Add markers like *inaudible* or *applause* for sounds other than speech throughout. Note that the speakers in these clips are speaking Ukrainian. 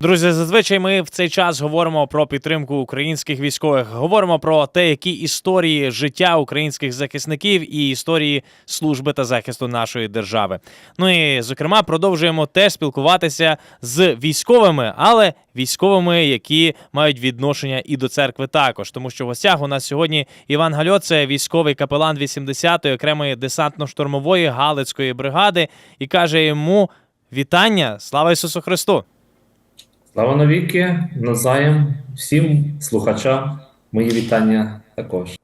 Друзі, зазвичай ми в цей час говоримо про підтримку українських військових. Говоримо про те, які історії життя українських захисників і історії служби та захисту нашої держави. Ну і зокрема, продовжуємо теж спілкуватися з військовими, але військовими, які мають відношення і до церкви, також, тому що в гостях у нас сьогодні Іван Гальо, це військовий капелан 80-ї окремої десантно-штурмової галицької бригади, і каже йому вітання, слава Ісусу Христу! Слава навіки, назаєм, всім слухачам, мої вітання також.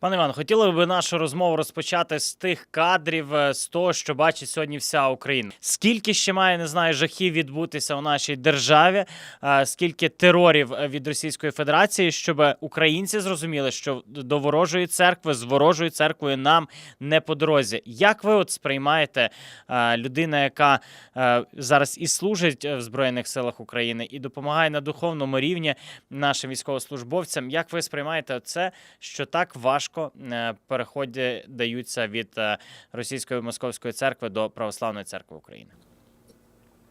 Пане Іван, хотіли би нашу розмову розпочати з тих кадрів, е, з того, що бачить сьогодні вся Україна. Скільки ще має не знаю жахів відбутися в нашій державі? е, Скільки терорів е, від Російської Федерації, щоб українці зрозуміли, що до ворожої церкви з ворожою церквою нам не по дорозі. Як ви от сприймаєте людина, яка зараз і служить в збройних силах України, і допомагає на духовному рівні нашим військовослужбовцям? Як ви сприймаєте це, що так важко е, переходи даються від е, російської московської церкви до православної церкви України?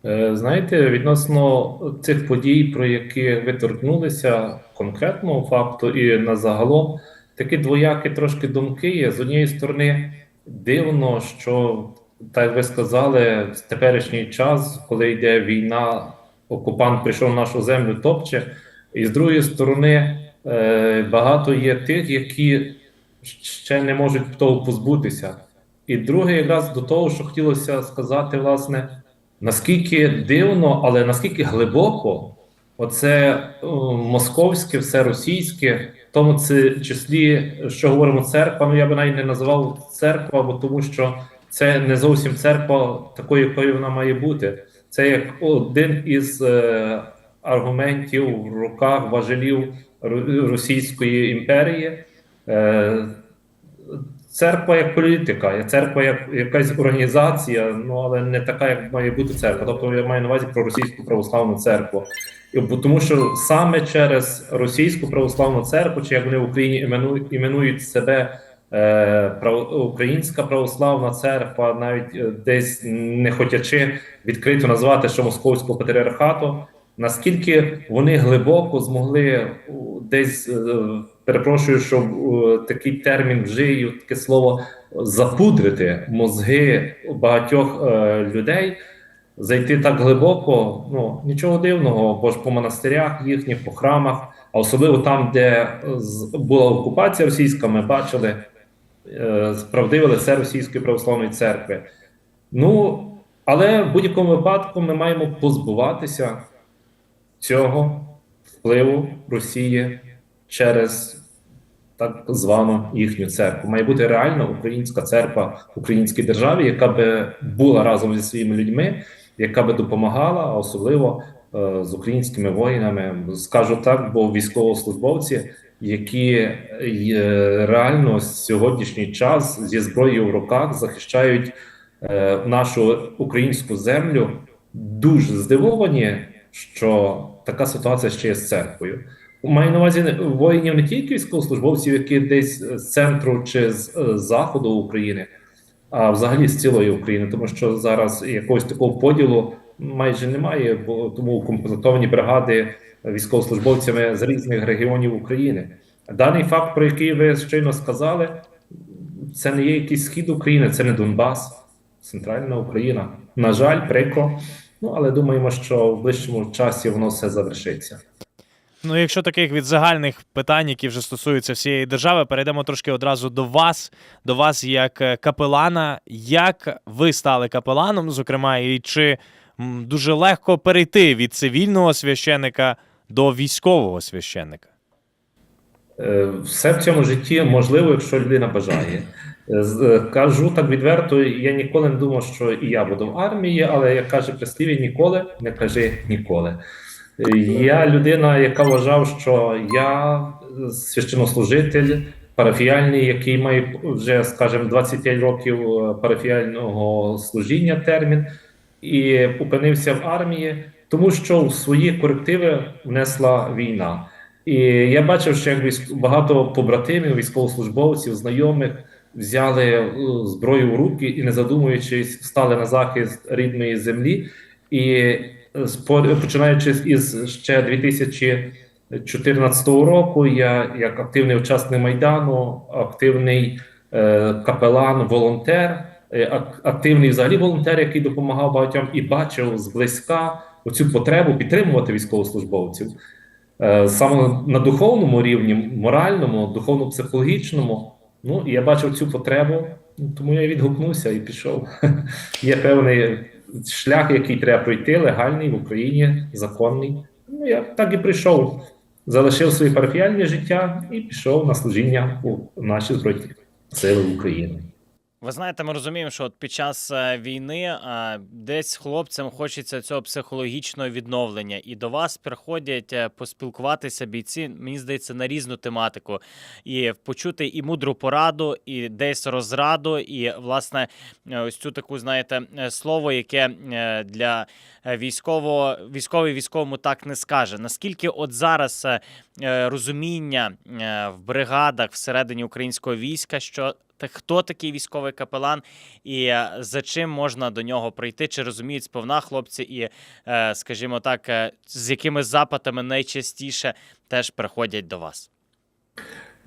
Е, Знаєте, відносно цих подій, про які ви торкнулися, конкретного факту і на загалом, такі двоякі трошки думки є. З однієї сторони, дивно, що, так ви сказали, в теперішній час, коли йде війна, окупант прийшов в нашу землю, топче, і з другої сторони, багато є тих, які ще не можуть того позбутися. І друге, якраз до того, що хотілося сказати, власне, наскільки дивно, але наскільки глибоко оце е, московське, все російське, в тому це числі, що говоримо церква, ну я би навіть не називав церква, бо тому що це не зовсім церква такою, якою вона має бути. Це як один із е, аргументів в руках важелів Російської імперії. Е, церква як політика, церква як якась організація, ну але не така, як має бути церква. Тобто я маю на увазі про російську православну церкву. Тому що саме через російську православну церкву, чи як вони в Україні іменують, себе е, прав, Українська православна церква, навіть е, десь не хотячи відкрито назвати, що московського патріархату, наскільки вони глибоко змогли десь. е, перепрошую, що е, такий термін вжию, таке слово запудрити мозги багатьох е, людей, зайти так глибоко, ну нічого дивного, бо ж по монастирях їхніх, по храмах, а особливо там, де була окупація російська, ми бачили е, справдиве лице Російської православної церкви. Ну, але в будь-якому випадку ми маємо позбуватися цього впливу Росії через так звану їхню церкву. Має бути реально українська церква в українській державі, яка би була разом зі своїми людьми, яка би допомагала, особливо е, з українськими воїнами. Скажу так, бо військовослужбовці, які е, реально сьогоднішній час зі зброєю в руках захищають е, нашу українську землю, дуже здивовані, що така ситуація ще є з церквою. Маю на увазі воїнів не тільки військовослужбовців, які десь з центру чи з е, заходу України, а взагалі з цілої України, тому що зараз якогось такого поділу майже немає, бо тому укомплектовані бригади військовослужбовцями з різних регіонів України. Даний факт, про який ви щойно сказали, це не є якийсь схід України, це не Донбас, центральна Україна. На жаль, прикро. Ну але думаємо, що в ближчому часі воно все завершиться. Ну, якщо таких від загальних питань, які вже стосуються всієї держави, перейдемо трошки одразу до вас, до вас як е, капелана. Як ви стали капеланом, зокрема, і чи дуже легко перейти від цивільного священика до військового священика? Е, Все в цьому житті можливо, якщо людина бажає. Е, Кажу так відверто, я ніколи не думав, що і я буду в армії, але як каже прислів'я, ніколи не кажи ніколи. Я людина, яка вважав, що я священнослужитель парафіальний, який має вже, скажімо, 25 років е, парафіального служіння термін, і опинився в армії, тому що в свої корективи внесла війна. І я бачив, що як багато побратимів, військовослужбовців, знайомих взяли е, зброю в руки і, не задумуючись, встали на захист рідної землі. І починаючи із ще 2014 року, я як активний учасник Майдану, активний е, капелан, волонтер, е, активний взагалі волонтер, який допомагав багатьом і бачив зблизька оцю потребу підтримувати військовослужбовців. Е, Саме на духовному рівні, моральному, духовно-психологічному. Ну, і я бачив цю потребу, тому я відгукнувся і пішов. *laughs* Є певний шлях, який треба пройти, легальний в Україні, законний. Ну, я так і прийшов, залишив своє парафіальне життя і пішов на служіння у наші Збройні Сили України. Ви знаєте, ми розуміємо, що от під час е, війни е, десь хлопцям хочеться цього психологічного відновлення, і до вас приходять е, поспілкуватися бійці. Мені здається, на різну тематику, і почути і мудру пораду, і десь розраду, і власне ось цю таку, знаєте, слово, яке для військового військовий військовому так не скаже. Наскільки от зараз розуміння е, в бригадах всередині українського війська, що хто такий військовий капелан і е, за чим можна до нього прийти? Чи розуміють сповна хлопці, і, е, скажімо так, е, з якими запитами найчастіше теж приходять до вас?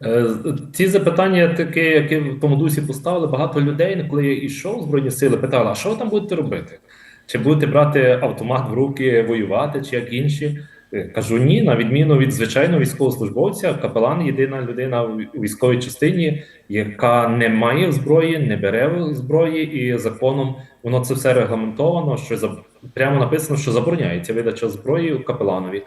Е, Ці запитання, такі, які в тому дусі поставили багато людей, коли я йшов в Збройні Сили, питали, а що ви там будете робити? Чи будете брати автомат в руки, воювати, чи як інші? Е, Кажу, ні, на відміну від звичайного військовослужбовця, капелан єдина людина у військовій частині, яка не має зброї, не бере зброї, і законом воно це все регламентовано. Що за прямо написано, що забороняється видача зброї капеланові.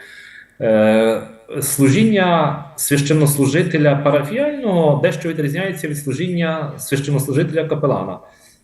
Е, служіння священнослужителя парафіального дещо відрізняється від служіння священнослужителя капелана.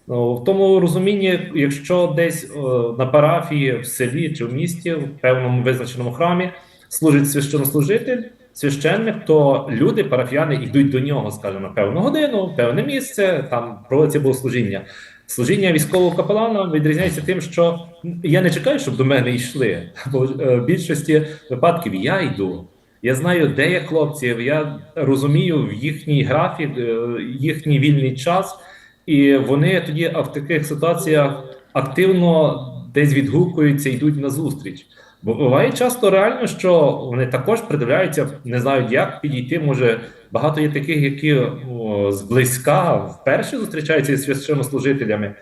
Ну, в тому розумінні, якщо десь на парафії, в селі чи в місті, в певному визначеному храмі служить священнослужитель, священник, то люди, парафіяни, йдуть до нього, скажімо, на певну годину, певне місце, там проводиться богослужіння. Служіння військового капелана відрізняється тим, що я не чекаю, щоб до мене йшли. *laughs* Бо е, в більшості випадків я йду. Я знаю, де є хлопці, я розумію в їхній графік, е, їхній вільний час, і вони тоді в таких ситуаціях активно десь відгукуються, йдуть на зустріч. Бо буває часто реально, що вони також придивляються, не знають, як підійти. Може, багато є таких, які о, зблизька вперше зустрічаються із священнослужителями.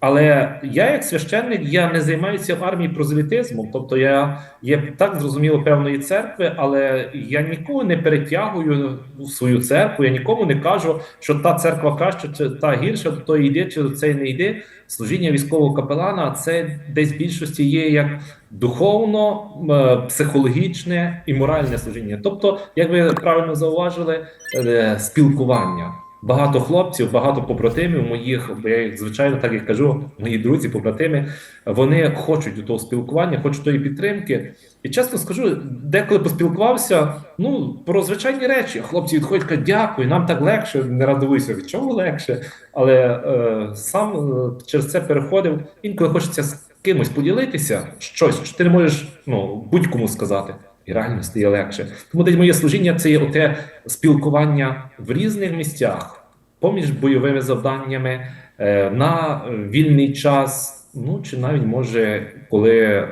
Але я, як священник, я не займаюся в армії прозелітизмом. Тобто я є так зрозуміло певної церкви, але я нікого не перетягую в свою церкву. Я нікому не кажу, що та церква краща, чи та гірша, той йде, чи до цей не йде. Служіння військового капелана це десь в більшості є як духовно, е, психологічне і моральне служіння. Тобто, як ви правильно зауважили, е, спілкування. Багато хлопців, багато побратимів моїх, бо я їх, звичайно, так як кажу, мої друзі, побратими, вони хочуть того спілкування, хочуть тої підтримки. І чесно скажу, деколи поспілкувався, ну, про звичайні речі. Хлопці відходять, кажуть, дякую, нам так легше, не радуюся, від чого легше. Але е, сам е, через це переходив. Інколи хочеться з кимось поділитися, щось, що ти не можеш ну, будь-кому сказати. І реально стає легше. Тому десь моє служіння це є оте спілкування в різних місцях, поміж бойовими завданнями, е, на вільний час. Ну чи навіть може, коли е,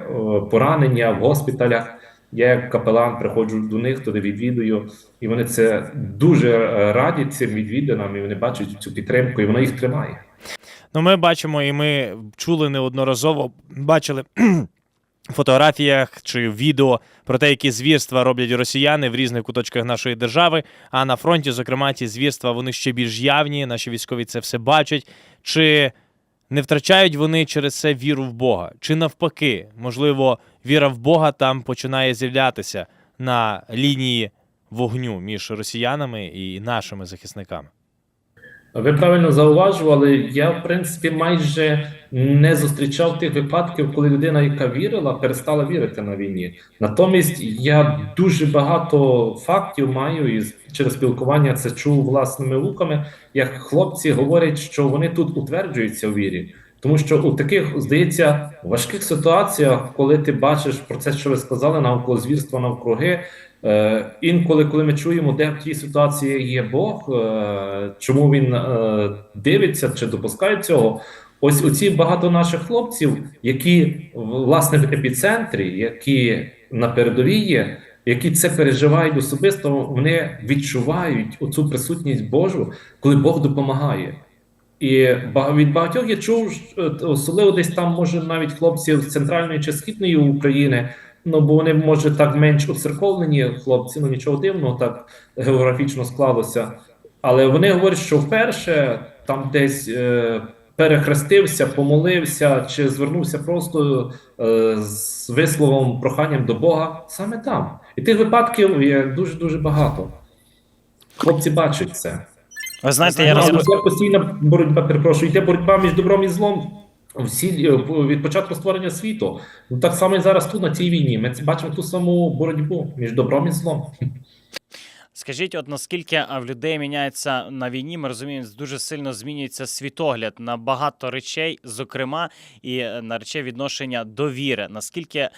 поранення в госпіталях, я як капелан приходжу до них, туди відвідую, і вони це дуже е, раді цим відвідинам, і вони бачать цю підтримку, і вона їх тримає. Ну, ми бачимо, і ми чули неодноразово, бачили фотографіях чи відео про те, які звірства роблять росіяни в різних куточках нашої держави. А на фронті, зокрема, ті звірства вони ще більш явні. Наші військові це все бачать. Чи не втрачають вони через це віру в Бога? Чи навпаки, можливо, віра в Бога там починає з'являтися на лінії вогню між росіянами і нашими захисниками? Ви правильно зауважували. Я, в принципі, майже не зустрічав тих випадків, коли людина, яка вірила, перестала вірити на війні. Натомість я дуже багато фактів маю і через спілкування це чув власними вухами, як хлопці говорять, що вони тут утверджуються у вірі. Тому що у таких, здається, важких ситуаціях, коли ти бачиш про це, що ви сказали, навколо звірства навкруги, Е, інколи, коли ми чуємо, де в тій ситуації є Бог, е, чому він е, дивиться чи допускає цього, ось оці багато наших хлопців, які власне в епіцентрі, які на передовій є, які це переживають особисто, вони відчувають оцю присутність Божу, коли Бог допомагає. І від багатьох я чув, особливо десь там, може, навіть хлопців з центральної чи східної України, ну бо вони, може, так менш оцерковлені хлопці, ну нічого дивного, так географічно склалося. Але вони говорять, що вперше там десь е, перехрестився, помолився чи звернувся просто е, з висловом проханням до Бога саме там. І тих випадків є дуже дуже багато. Хлопці бачать це. Ви знаєте, я Я розп... Це постійна боротьба, перепрошую, йде боротьба між добром і злом. Всі е, від початку створення світу. Ну так само і зараз тут на цій війні. Ми бачимо ту саму боротьбу між добром і злом. Скажіть, от наскільки в людей міняється на війні, ми розуміємо, дуже сильно змінюється світогляд на багато речей, зокрема і е, на речей відношення до віри. Наскільки е,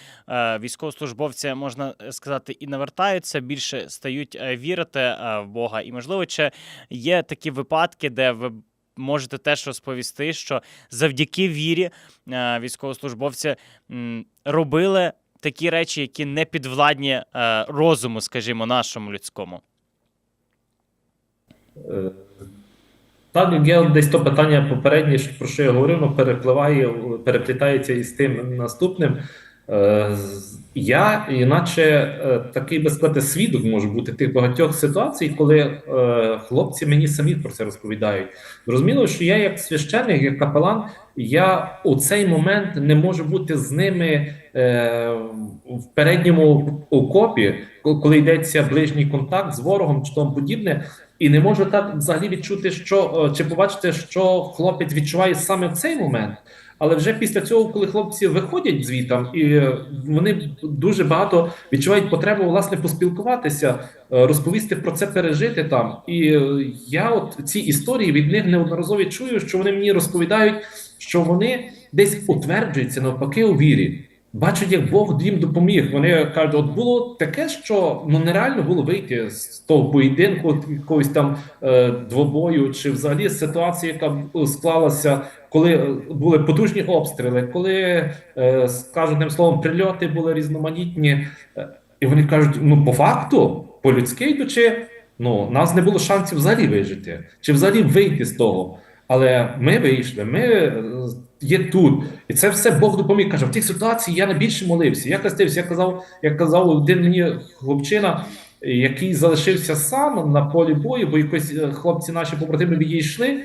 військовослужбовці можна е, сказати і навертаються, більше стають вірити в Бога, і можливо, чи є такі випадки, де можете теж розповісти, що завдяки вірі е, військовослужбовці робили. Такі речі, які не підвладні е, розуму, скажімо, нашому людському. Е, Так, я десь то питання попереднє, про що я говорив, воно перепливає, переплітається із тим наступним. Е, Я, іначе, е, такий би сказати, свідок може бути тих багатьох ситуацій, коли е, хлопці мені самі про це розповідають. Зрозуміло, що я, як священник, як капелан, я у цей момент не можу бути з ними е, в передньому окопі, коли йдеться ближній контакт з ворогом чи тому подібне. І не можу так взагалі відчути, що е, чи побачити, що хлопець відчуває саме в цей момент. Але вже після цього, коли хлопці виходять звітам, і е, вони дуже багато відчувають потребу власне поспілкуватися, е, розповісти про це, пережити там. І е, я, от ці історії від них неодноразово чую, що вони мені розповідають, що вони десь утверджуються навпаки у вірі. Бачать, як Бог їм допоміг. Вони кажуть, от було таке, що ну нереально було вийти з того поєдинку, якогось там е, двобою, чи взагалі з ситуації, яка склалася, коли е, були потужні обстріли, коли е, скажу одним словом, прильоти були різноманітні, Е, і вони кажуть: ну по факту, по-людськи йдучи, ну нас не було шансів взагалі вижити, чи взагалі вийти з того. Але ми вийшли, ми е, є тут, і це все Бог допоміг. Каже, в тих ситуаціях я найбільше молився. Я хрестився, я казав, як казав один мені хлопчина, який залишився сам на полі бою, бо якось е, хлопці наші побратими відійшли.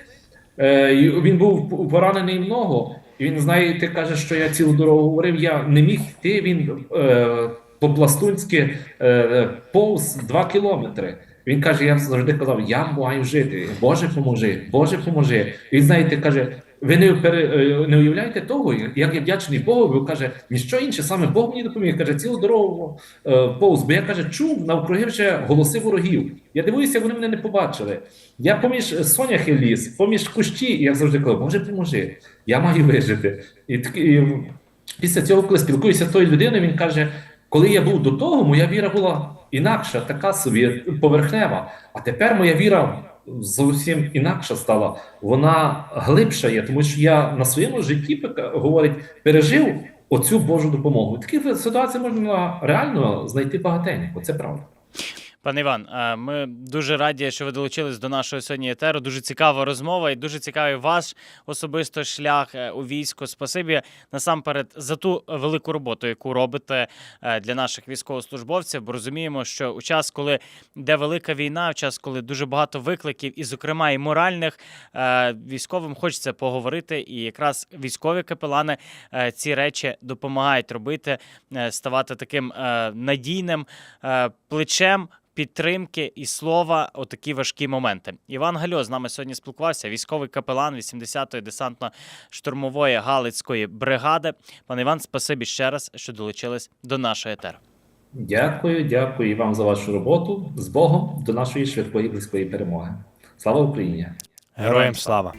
Е, Він був поранений много. він знає, ти кажеш, що я цілу дорогу говорив. Я не міг йти. Він е, по-пластунськи е, повз два кілометри. Він каже: я завжди казав, я маю жити. Боже, поможи, Боже, поможи. Він знаєте, каже. Ви не пере, е, не уявляєте того, як я вдячний Богу, бо каже, ніщо інше, саме Бог мені допоміг. Каже, цілу дорогу е, повз. Бо я каже, чув навкруги вже голоси ворогів. Я дивуюся, вони мене не побачили. Я поміж соняхи ліс, поміж кущі, і я завжди кажу, Боже, поможи, я маю вижити. І, і після цього, коли спілкуюся з тою людиною, він каже: коли я був до того, моя віра була інакша, така собі поверхнева. А тепер моя віра зовсім інакша стала. Вона глибша є, тому що я на своєму житті говорить, пережив оцю Божу допомогу. Такі ситуації можна реально знайти багатенько. Це правда. Пане Іван, е, ми дуже раді, що ви долучились до нашого сьогодні етеру. Дуже цікава розмова і дуже цікавий ваш особисто шлях е, у війську. Спасибі насамперед за ту велику роботу, яку робите е, для наших військовослужбовців. Бо розуміємо, що у час, коли йде велика війна, в час, коли дуже багато викликів, і, зокрема, і моральних, військовим хочеться поговорити. І якраз військові капелани ці речі допомагають робити, ставати таким надійним плечем підтримки і слова у такі важкі моменти. Іван Гальо з нами сьогодні спілкувався, військовий капелан 80-ї десантно-штурмової Галицької бригади. Пане Іван, спасибі ще раз, що долучились до нашої етеру. Дякую, дякую і вам за вашу роботу. З Богом до нашої швидкої близької перемоги. Слава Україні! Героям слава!